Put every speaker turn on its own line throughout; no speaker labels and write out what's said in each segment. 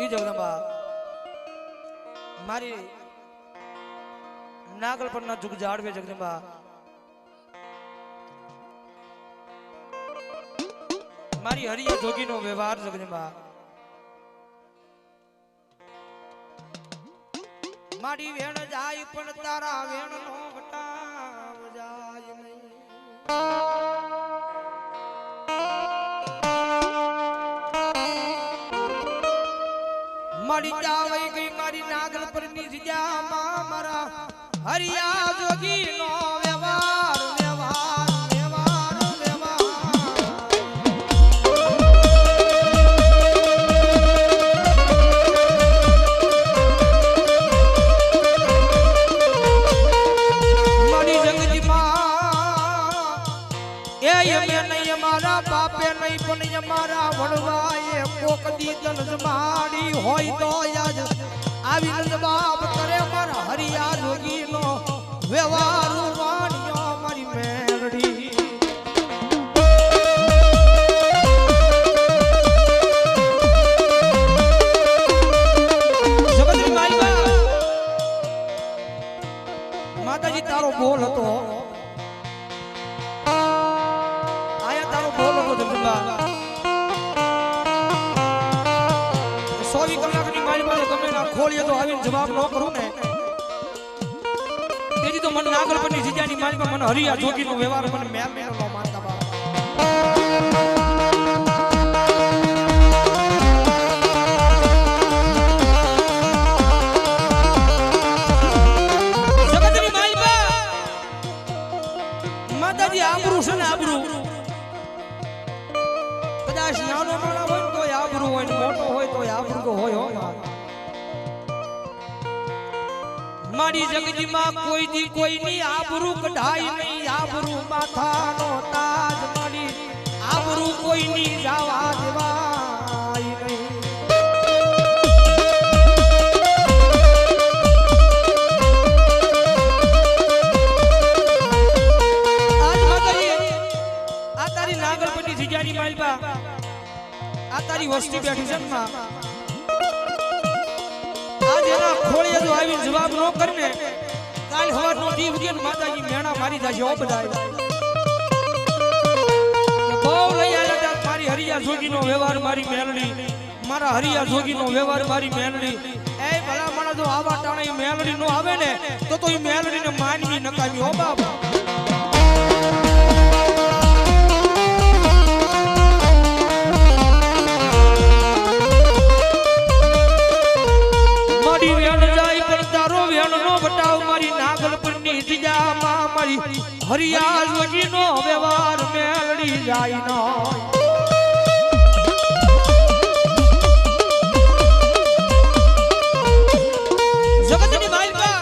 ઈ જગદંબા મારી નાગલ પરના જુગ જાળવે જગદંબા મારી હરિયા જોગીનો વ્યવહાર જગદંબા મારી વેણ જાય પણ તારા વેણ નો વટાવ જાય નહીં. મળી જાવે ગઈ મારી નાગલ પરની જગ્યામાં મારા હરિયા જોગી નો હોય તો આવી જવાબ હરિયા જોગીનો વ્યવહાર મને મેલ મેલ કોઈની આબરૂ કઢાય નહીં, આબરૂ માથાનો તાજ મળી, આબરૂ કોઈની જાવા દેવાય નહીં આ તારી નાગલપતિ જીજાની માલપા, આ તારી વસ્તી બેઠી છે માં. આજ આવીને જવાબ ન કરીને કાલ હવારનો દી ઉગે ને માતાજી મેણા મારી જાશે ઓ. બહુ લઈ આવ્યા તા મારી હરિયા જોગીનો વ્યવહાર મારી મેલડી. મારા હરિયા જોગીનો વ્યવહાર મારી મેલડી. એ ભલા જો આવા ટાણે મેલડી નો આવે ને, તો તો ઈ મેલડીને માનવી નકામી, હો બાપ. હરિયા જોગીનો વ્યવહાર મેલડી જાય નો. જગતની માલિકા,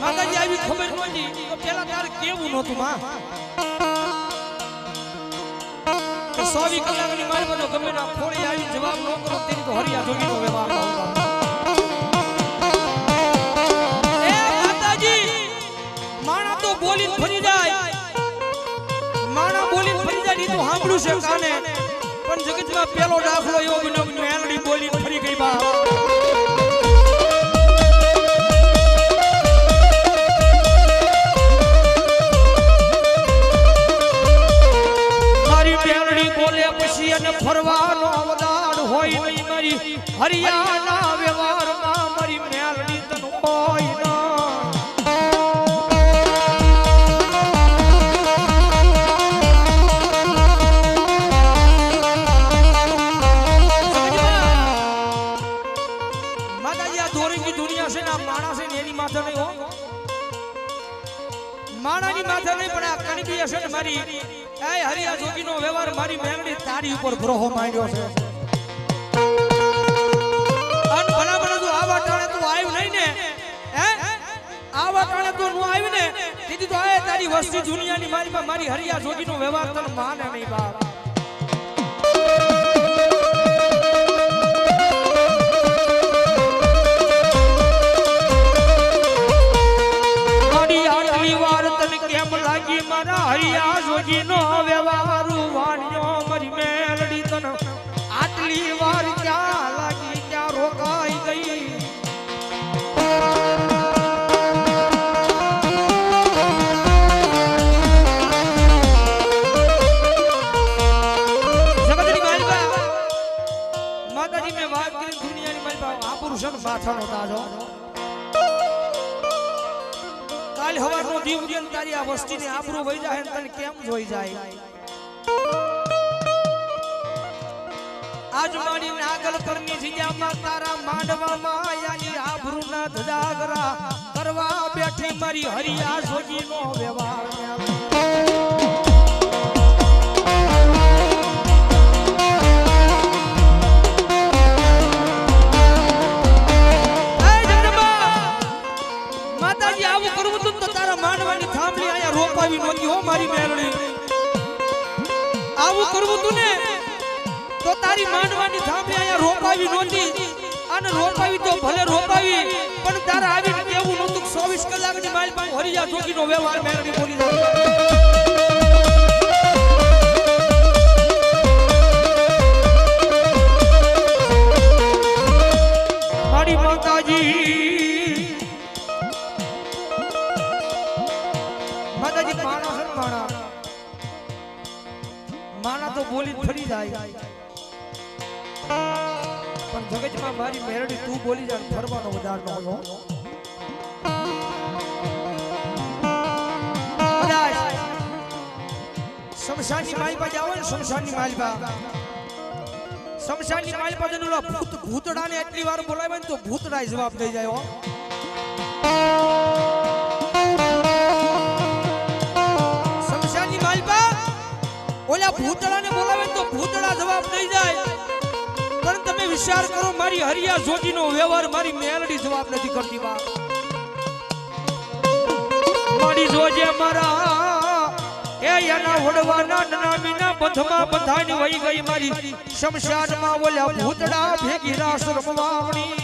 માતાજી આવી ખબર નહોતી તો પેલા તારે કેવું નહોતું માં? સોવી ગમે ના ખોળી આવી જવાબ ન કરો, તેની તો હરિયા જોગીનો વ્યવહાર બોલીને ફરી જાય. માણા બોલીને ફરી જાય, ઈ તો સાંભળ્યું છે કાને. પણ જગતમાં પેલો દાખલો એવો બન્યો કે મેલડી બોલીને ફરી ગઈ બા. બોલે અને ફરવાનો અવદાન હોય મારી. હરિયાણા વ્યવહારમાં મારી મેલડી તન હોય મારી એ હરિયા જોગીનો વ્યવહાર મારી મેંગડી તારી ઉપર ગ્રહો માંડ્યો છે. અન ભલા ભલા તું આવા ટાણે તું આવ્યું નહીં ને, હે? આવા ટાણે તું નું આવ્યું ને દીદી તો આ તારી વસ્તી દુનિયાની મારી મારી હરિયા જોગીનો વ્યવહાર તને માને નહીં બાપ. મારા હરિયા જોગીનો વ્યવહાર વાણિયો મરી મેલડી આ વસ્તીની આબરૂ વહી જાય ને તને કેમ જોઈ જાય? આજ મારી નાગલ કરની જગ્યામાં તારા માંડવામાં આયાની આબરૂના ધજાગરા કરવા બેઠી મારી હરિયા સોજીનો વ્યવહાર. રોપાવી તો ભલે રોપાવી પણ તારા આવીને કેવું નતું 24 કલાકની માલમાં હરિયા નો વ્યવહાર મેળવી બોલી જાય શમશાનની માલપા. શમશાનની માલપા ઓલા ભૂત ભૂતડાને એટલી વાર બોલાવે ને તો ભૂતડા જવાબ દઈ જાય શમશાનની માલપા? ઓલા ભૂતડાને બોલાવે તો ભૂતડા જવાબ દઈ જાય. પણ તમે વિચાર કરો, મારી હરિયા જોગીનો વ્યવહાર, મારી મેલડી જવાબ નથી કરતી બા. મારી જોજે મારા એ એના વડવાના નનામીના બંધમાં બધાની વહી ગઈ મારી. શમશાનમાં ઓલા ભૂતડા ભેગી રાસ રમવાવણી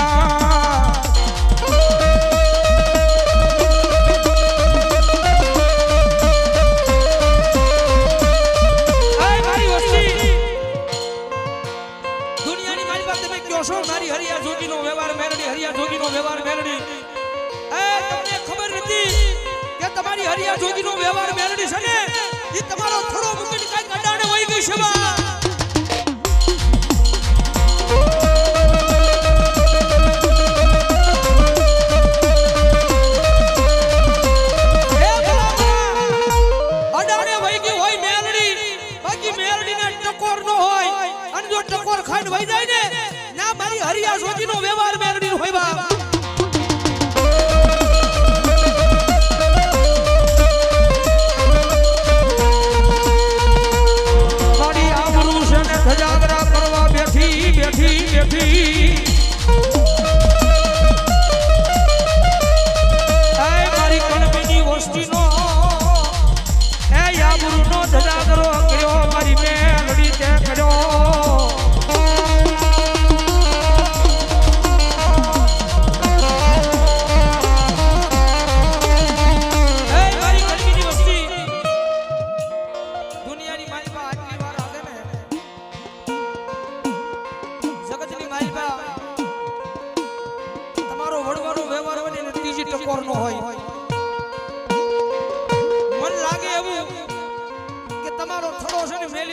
Hallelujah.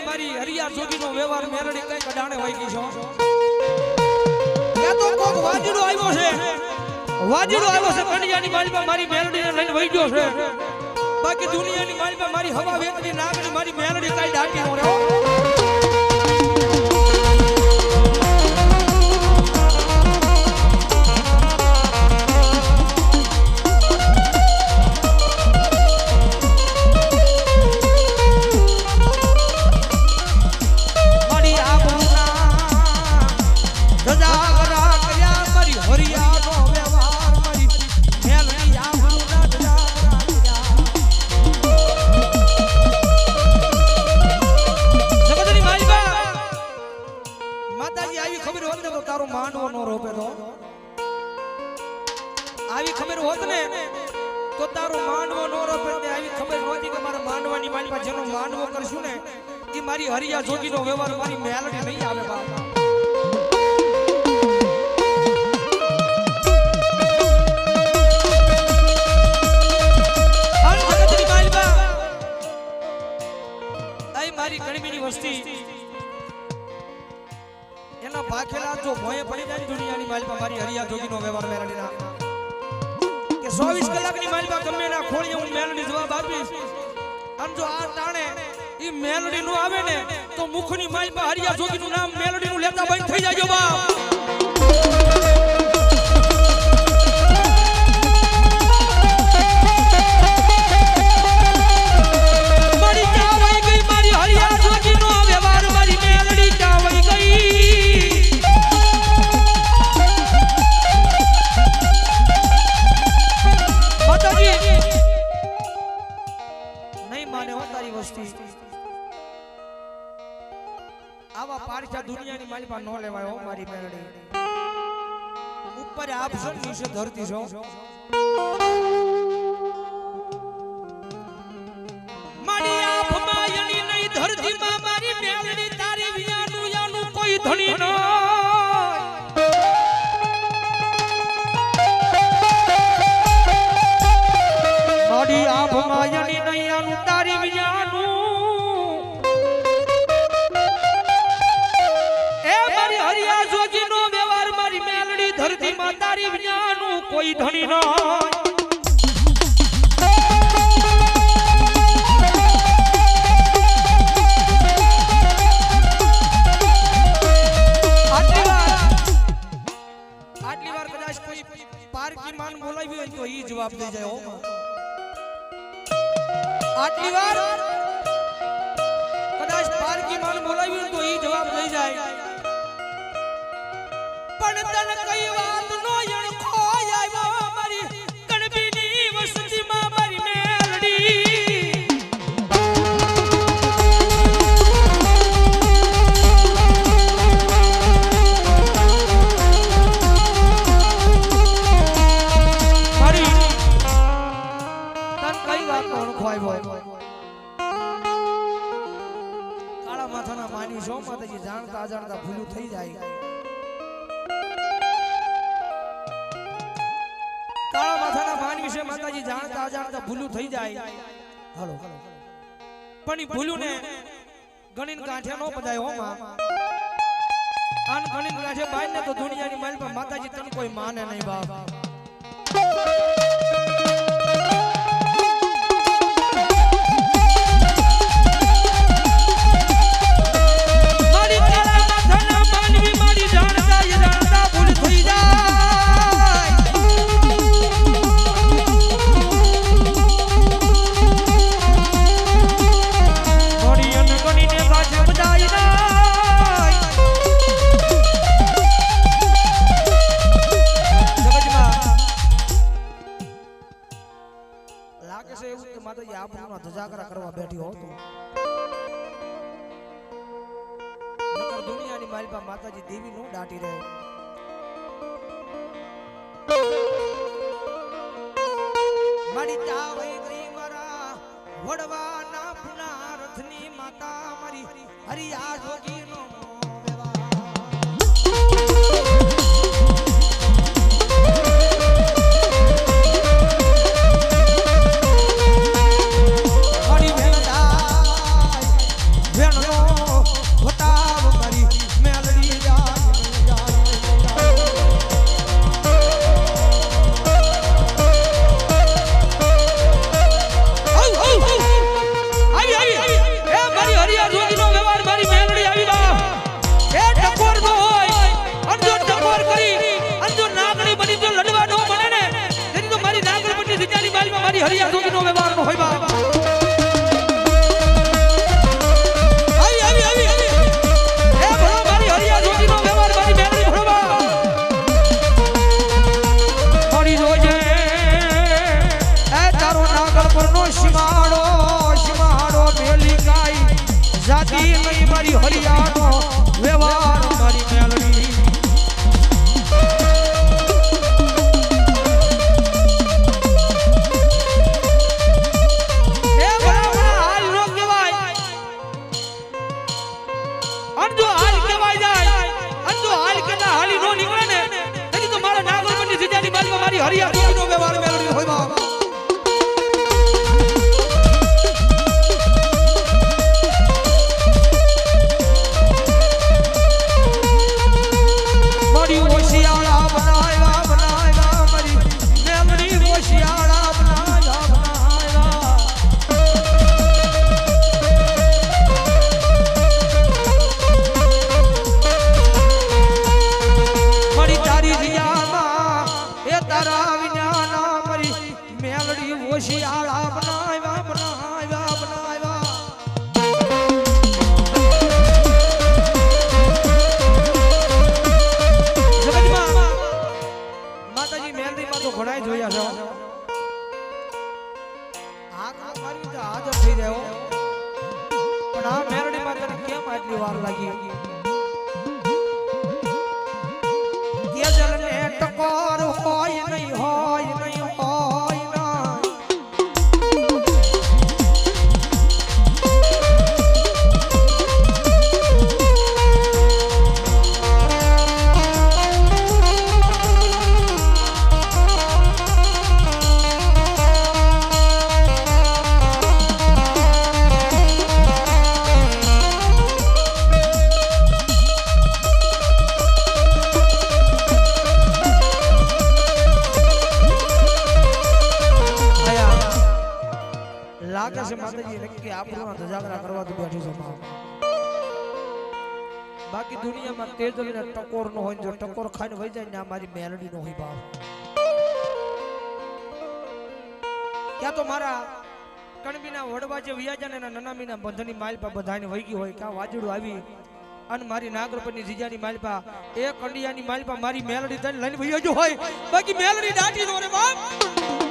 છે ને મારી હરિયા જોગીનો વ્યવહાર મેરડી કઈ કડાણે હોય ગઈ છો એ તો કોક વાજીડો આવ્યો છે. વાજીડો આવ્યો છે કડિયાની માલિકા મારી મેરડીને લઈને વહી ગયો છે. બાકી દુનિયાની માલિકા મારી હવા વેતની નાગની મારી મેલડી કઈ દાટી નો રહ્યો. આપીશ. અને જો આ તાણે ઈ મેલડી નું આવે ને, તો મુખની માલિકા હરિયા જોગીનું નામ મેલડી નું લેતા બંધ થઈ જાય બાપ. છો? મારી આંખ માયની નહીં ધરતીમાં મારી તારી યાનું મારી આંખ માયની નહીં તારી વિયાનું. એ મારી હરિયા જોગીનો વ્યવહાર, મારી મેલડી ધરતીમાં તારી વિયાનું કોઈ ધણી ન વાર વાર જવાબ દઈ જાય. આટલી વાર કદાચ પારકી માન બોલાવ્યું તો એ જવાબ દઈ જાય પણ તને કઈ વાત માતાજી જાણતા અજાણતા ભૂલું થઈ જાય. કાળા માથાના માન વિશે માતાજી જાણતા અજાણતા ભૂલું થઈ જાય. હલો. પણ એ ભૂલું ને ગણીને કાંઠે નો બધાય હોમાં આન ગણીને કાંઠે બાઈ ને તો દુનિયાની માલ પર માતાજી તને કોઈ માને નહીં બાપ. દુનિયાની માતાજી દેવી નું દાટી રહે. મારી ચાવઈ ગઈ મારા વડવાના પુના રથની માતા મારી હરિયા જોગીનો સીમાડો સીમાડો મેલી કાઈ જાતી નહીં મારી હરિયાણો વ્યવહાર મારી મેલડી. દુનિયામાં તેજલ ટકોર નો હોય જો ટકોર ખાઈને વહી જાય ને આ મારી મેલડી નો હોય બાપ. ક્યાં તો મારા કણબીના વડવા જે વિયાજા ને નનામીના બંધની માલપા બધાને વહી ગઈ હોય, ક્યાં વાજડું આવી અને મારી નાગરપની જીજાની માલપા એ કંડિયાની માલપા મારી મેલડી તને લઈને વહી ગયો હોય. બાકી મેલડી દાટી નો રે બાપ.